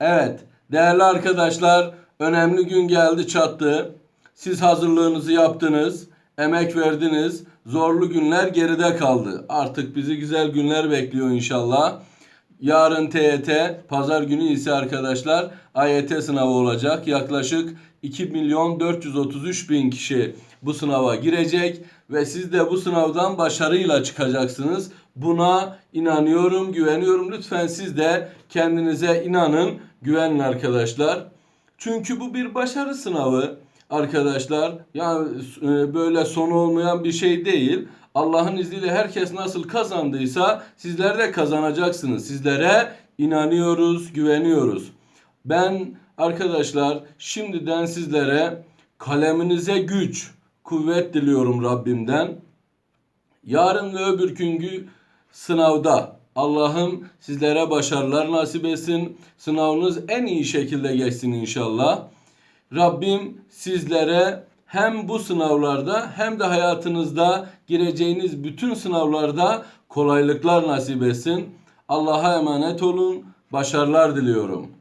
Evet, değerli arkadaşlar, önemli gün geldi çattı. Siz hazırlığınızı yaptınız, emek verdiniz. Zorlu günler geride kaldı. Artık bizi güzel günler bekliyor inşallah. Yarın TYT, pazar günü ise arkadaşlar AYT sınavı olacak. Yaklaşık 2 milyon 433 bin kişi bu sınava girecek ve siz de bu sınavdan başarıyla çıkacaksınız. Buna inanıyorum, güveniyorum. Lütfen siz de kendinize inanın, güvenin arkadaşlar. Çünkü bu bir başarı sınavı arkadaşlar. Yani e, böyle sonu olmayan bir şey değil. Allah'ın izniyle herkes nasıl kazandıysa sizler de kazanacaksınız. Sizlere inanıyoruz, güveniyoruz. Ben arkadaşlar şimdiden sizlere kaleminize güç, kuvvet diliyorum Rabbimden. Yarın ve öbür günkü sınavda Allah'ım sizlere başarılar nasip etsin. Sınavınız en iyi şekilde geçsin inşallah. Rabbim sizlere hem bu sınavlarda hem de hayatınızda gireceğiniz bütün sınavlarda kolaylıklar nasip etsin. Allah'a emanet olun. Başarılar diliyorum.